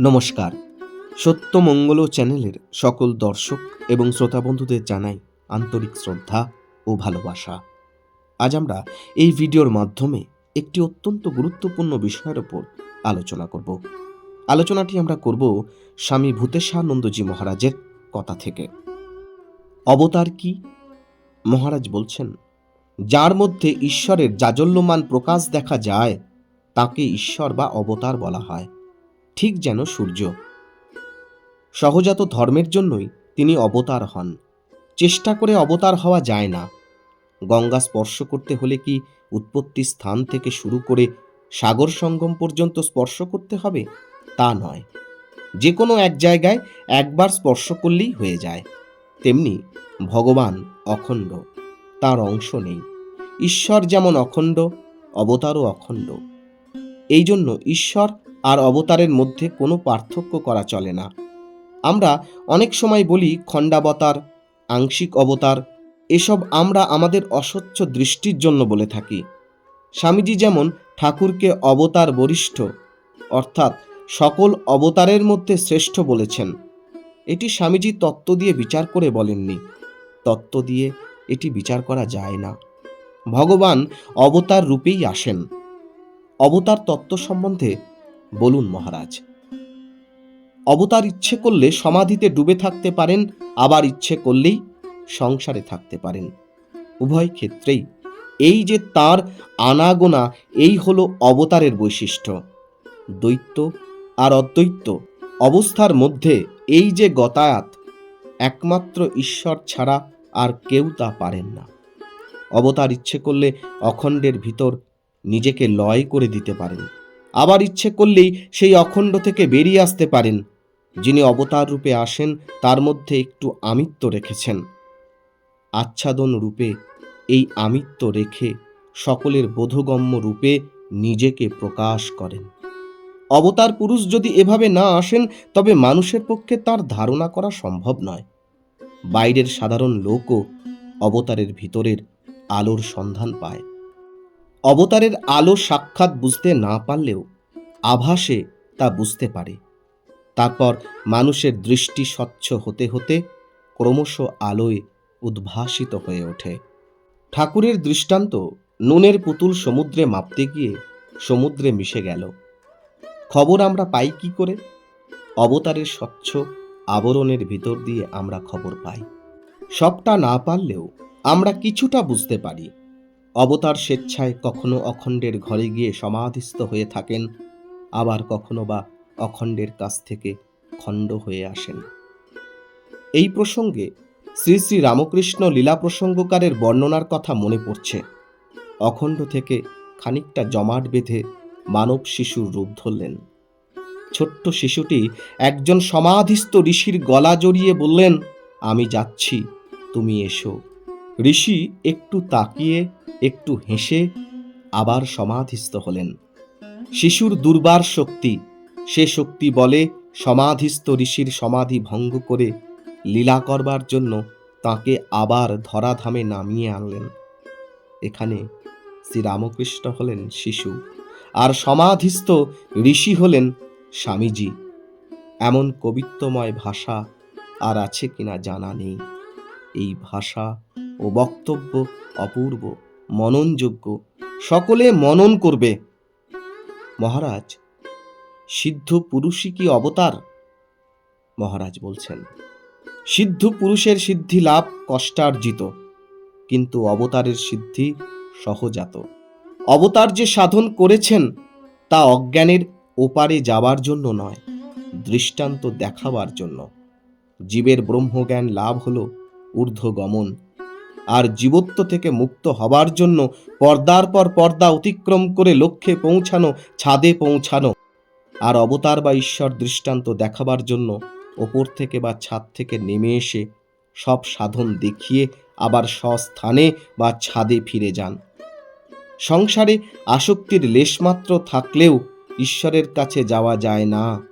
নমস্কার। সত্যমঙ্গল চ্যানেলের সকল দর্শক এবং শ্রোতা বন্ধুদের জানাই আন্তরিক শ্রদ্ধা ও ভালোবাসা। আজ আমরা এই ভিডিওর মাধ্যমে একটি অত্যন্ত গুরুত্বপূর্ণ বিষয়ের ওপর আলোচনা করব। আলোচনাটি আমরা করব স্বামী ভূতেশানন্দজি মহারাজের কথা থেকে। অবতার কি? মহারাজ বলছেন, যার মধ্যে ঈশ্বরের জাজল্যমান প্রকাশ দেখা যায়, তাকে ঈশ্বর বা অবতার বলা হয়। ঠিক যেন সূর্য। সহজাত ধর্মের জন্যই তিনি অবতার হন। চেষ্টা করে অবতার হওয়া যায় না। গঙ্গা স্পর্শ করতে হলে কি উৎপত্তি স্থান থেকে শুরু করে সাগর সঙ্গম পর্যন্ত স্পর্শ করতে হবে? তা নয়। যে কোনো এক জায়গায় একবার স্পর্শ করলেই হয়ে যায়। তেমনি ভগবান অখণ্ড, তার অংশ নেই। ঈশ্বর যেমন অখণ্ড, অবতারও অখণ্ড। এই জন্য ঈশ্বর আর অবতারের মধ্যে কোনো পার্থক্য করা চলে না। আমরা অনেক সময় বলি খণ্ডাবতার, আংশিক অবতার, এসব আমরা আমাদের অস্বচ্ছ দৃষ্টির জন্য বলে থাকি। স্বামীজি যেমন ঠাকুরকে অবতার বরিষ্ঠ, অর্থাৎ সকল অবতারের মধ্যে শ্রেষ্ঠ বলেছেন, এটি স্বামীজি তত্ত্ব দিয়ে বিচার করে বলেননি। তত্ত্ব দিয়ে এটি বিচার করা যায় না। ভগবান অবতার রূপেই আসেন। অবতার তত্ত্ব সম্বন্ধে বলুন মহারাজ। অবতার ইচ্ছে করলে সমাধিতে ডুবে থাকতে পারেন, আবার ইচ্ছে করলেই সংসারে থাকতে পারেন। উভয় ক্ষেত্রেই এই যে তার আনাগোনা, এই হলো অবতারের বৈশিষ্ট্য। দ্বৈত আর অদ্বৈত অবস্থার মধ্যে এই যে গতায়াত একমাত্র ঈশ্বর ছাড়া আর কেউ তা পারেন না। অবতার ইচ্ছে করলে অখণ্ডের ভিতর নিজেকে লয় করে দিতে পারেন। আবার ইচ্ছে করলেই সেই অখণ্ড থেকে বেরিয়ে আসতে পারেন। যিনি অবতার রূপে আসেন, তার মধ্যে একটু আমিত্ব রেখেছেন। আচ্ছাদন রূপে, এই আমিত্ব রেখে সকলের বোধগম্য রূপে নিজেকে প্রকাশ করেন। অবতার পুরুষ যদি এভাবে না আসেন, তবে মানুষের পক্ষে তার ধারণা করা সম্ভব নয়। বাইরের সাধারণ লোকও অবতারের ভিতরের আলোর সন্ধান পায়। অবতারের আলো সাক্ষাৎ বুঝতে না পারলেও আভাসে তা বুঝতে পারে। তারপর মানুষের দৃষ্টি স্বচ্ছ হতে হতে ক্রমশ আলোয় উদ্ভাসিত হয়ে ওঠে। ঠাকুরের দৃষ্টান্ত নুনের পুতুল সমুদ্রে মাপতে গিয়ে সমুদ্রে মিশে গেল। খবর আমরা পাই কি করে? অবতারের স্বচ্ছ আবরণের ভিতর দিয়ে আমরা খবর পাই। সবটা না পারলেও আমরা কিছুটা বুঝতে পারি। অবতার স্বেচ্ছায় কখনো অখণ্ডের ঘরে গিয়ে সমাধিস্থ হয়ে থাকেন, আবার কখনো বা অখণ্ডের কাছ থেকে খণ্ড হয়ে আসেন। এই প্রসঙ্গে শ্রী শ্রী রামকৃষ্ণ লীলা প্রসঙ্গকারের বর্ণনার কথা মনে পড়ছে। অখণ্ড থেকে খানিকটা জমাট বেঁধে মানব শিশুর রূপ ধরলেন। ছোট্ট শিশুটি একজন সমাধিস্থ ঋষির গলা জড়িয়ে বললেন, আমি যাচ্ছি, তুমি এসো। ঋষি একটু তাকিয়ে একটু হেসে আবার সমাধিস্থ হলেন। শিশুর দুর্বার শক্তি, সে শক্তি বলে সমাধিস্থ ঋষির সমাধি ভঙ্গ করে লীলা করবার জন্য তাকে আবার ধরাধামে নামিয়ে আনলেন। এখানে শ্রীরামকৃষ্ণ হলেন শিশু আর সমাধিস্থ ঋষি হলেন স্বামীজি। এমন কবিত্বময় ভাষা আর আছে কিনা জানা নেই। এই ভাষা ও বক্তব্য অপূর্ব। মননযোগ্য। সকলে মনন করবে। মহারাজ, সিদ্ধ পুরুষই কি অবতার? মহারাজ বলছেন, সিদ্ধ পুরুষের সিদ্ধি লাভ কষ্টার্জিত, কিন্তু অবতারের সিদ্ধি সহজাত। অবতার যে সাধন করেছেন, তা অজ্ঞানের ওপারে যাবার জন্য নয়, দৃষ্টান্ত দেখাবার জন্য। জীবের ব্রহ্মজ্ঞান লাভ হল ঊর্ধ্বগমন। আর জীবত্ব থেকে মুক্ত হবার জন্য পর্দার পর পর্দা অতিক্রম করে লক্ষ্যে পৌঁছানো, ছাদে পৌঁছানো। আর অবতার বা ঈশ্বর দৃষ্টান্ত দেখাবার জন্য ওপর থেকে বা ছাদ থেকে নেমে এসে সব সাধন দেখিয়ে আবার স্বস্থানে বা ছাদে ফিরে যান। সংসারে আসক্তির লেশমাত্র থাকলেও ঈশ্বরের কাছে যাওয়া যায় না।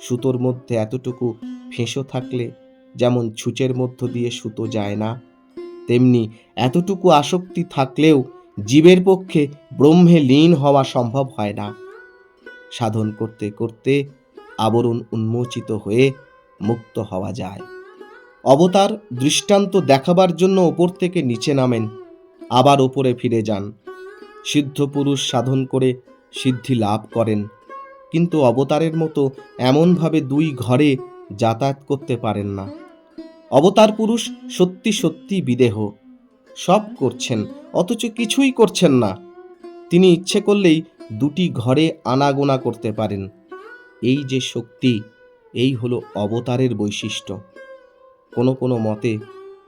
সুতোর মধ্যে এতটুকু ফেঁসো থাকলে যেমন ছুঁচের মধ্য দিয়ে সুতো যায় না তেমনি এতটুকু আসক্তি থাকলেও জীবের পক্ষে ব্রহ্মে লীন হওয়া সম্ভব হয় না। সাধন করতে করতে আবরণ উন্মোচিত হয়ে মুক্ত হওয়া যায়। অবতার দৃষ্টান্ত দেখাবার জন্য ওপর থেকে নিচে নামেন, আবার ওপরে ফিরে যান। সিদ্ধ পুরুষ সাধন করে সিদ্ধি লাভ করেন, কিন্তু অবতারের মতো এমনভাবে দুই ঘরে যাতায়াত করতে পারেন না। অবতার পুরুষ সত্যি সত্যি বিদেহ। সব করছেন, অথচ কিছুই করছেন না। তিনি ইচ্ছে করলেই দুটি ঘরে আনাগোনা করতে পারেন। এই যে শক্তি, এই হলো অবতারের বৈশিষ্ট্য। কোনো কোনো মতে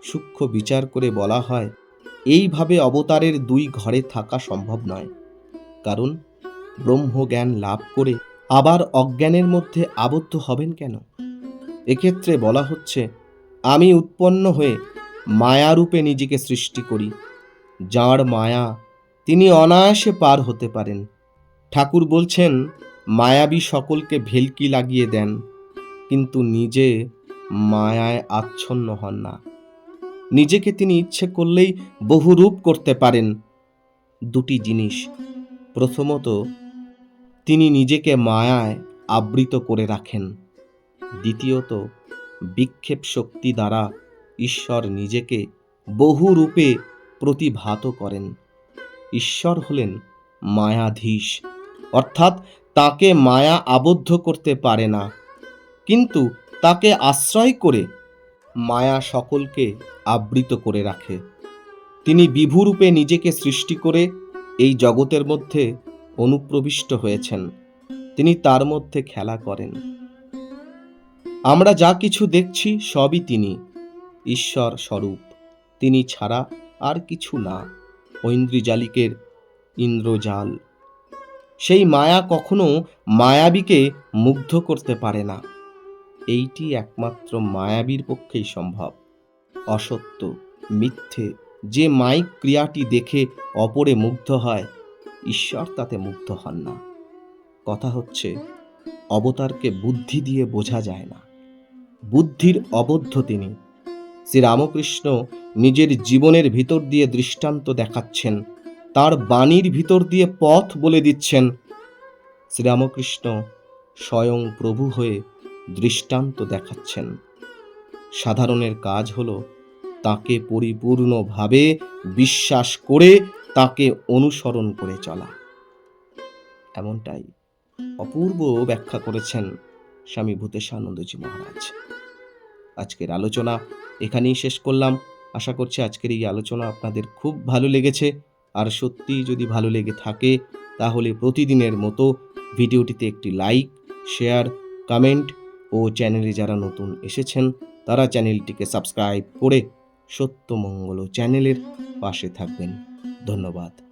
সূক্ষ্ম বিচার করে বলা হয়, এইভাবে অবতারের দুই ঘরে থাকা সম্ভব নয়। কারণ ব্রহ্মজ্ঞান লাভ করে আবার অজ্ঞানের মধ্যে আবদ্ধ হবেন কেন? এক্ষেত্রে বলা হচ্ছে আমি উৎপন্ন হয়ে মায়ারূপে নিজেকে সৃষ্টি করি। যাঁর মায়া তিনি অনায়াসে পার হতে পারেন। ঠাকুর বলছেন, মায়াবী সকলকে ভেলকি লাগিয়ে দেন, কিন্তু নিজে মায়ায় আচ্ছন্ন হন না। নিজেকে তিনি ইচ্ছে করলেই বহুরূপ করতে পারেন। দুটি জিনিস। প্রথমত, তিনি নিজেকে মায়ায় আবৃত করে রাখেন। দ্বিতীয়ত বিক্ষেপ শক্তি দ্বারা ঈশ্বর নিজেকে বহু রূপে প্রতিভাত করেন। ঈশ্বর হলেন মায়াধীশ, অর্থাৎ তাকে মায়া আবদ্ধ করতে পারে না, কিন্তু তাকে আশ্রয় করে মায়া সকলকে আবৃত করে রাখে। তিনি বিভুরূপে নিজেকে সৃষ্টি করে এই জগতের মধ্যে অনুপ্রবিষ্ট হয়েছেন। তিনি তার মধ্যে খেলা করেন। আমরা যা কিছু দেখছি সবই তিনি ঈশ্বর স্বরূপ তিনি ছাড়া আর কিছু না ঐন্দ্রিজালিকের ইন্দ্রজাল। সেই মায়া কখনো মায়াবীকে মুগ্ধ করতে পারে না। এইটি একমাত্র মায়াবীর পক্ষেই সম্ভব। অসত্য, মিথ্যে, যে মাইক ক্রিয়াটি দেখে অপরে মুগ্ধ হয়, ঈশ্বর তাতে মুগ্ধ হন না। কথা হচ্ছে, অবতারকে বুদ্ধি দিয়ে বোঝা যায় না। বুদ্ধির অবদ্ধ তিনি। শ্রীরামকৃষ্ণ নিজের জীবনের ভিতর দিয়ে দৃষ্টান্ত দেখাচ্ছেন। তার বাণীর ভিতর দিয়ে পথ বলে দিচ্ছেন। শ্রীরামকৃষ্ণ স্বয়ং প্রভু হয়ে দৃষ্টান্ত দেখাচ্ছেন। সাধারণের কাজ হল তাকে পরিপূর্ণভাবে বিশ্বাস করে তাকে অনুসরণ করে চলা। এমনটাই অপূর্ব ব্যাখ্যা করেছেন স্বামী ভূতেশানন্দজি মহারাজ। আজকের আলোচনা এখানেই শেষ করলাম। আশা করছি আজকের এই আলোচনা আপনাদের খুব ভালো লেগেছে। আর সত্যি যদি ভালো লেগে থাকে, তাহলে প্রতিদিনের মতো ভিডিওটিতে একটি লাইক, শেয়ার, কমেন্ট ও চ্যানেলে যারা নতুন এসেছেন, তারা চ্যানেলটিকে সাবস্ক্রাইব করে সত্যমঙ্গল চ্যানেলের পাশে থাকবেন। ধন্যবাদ।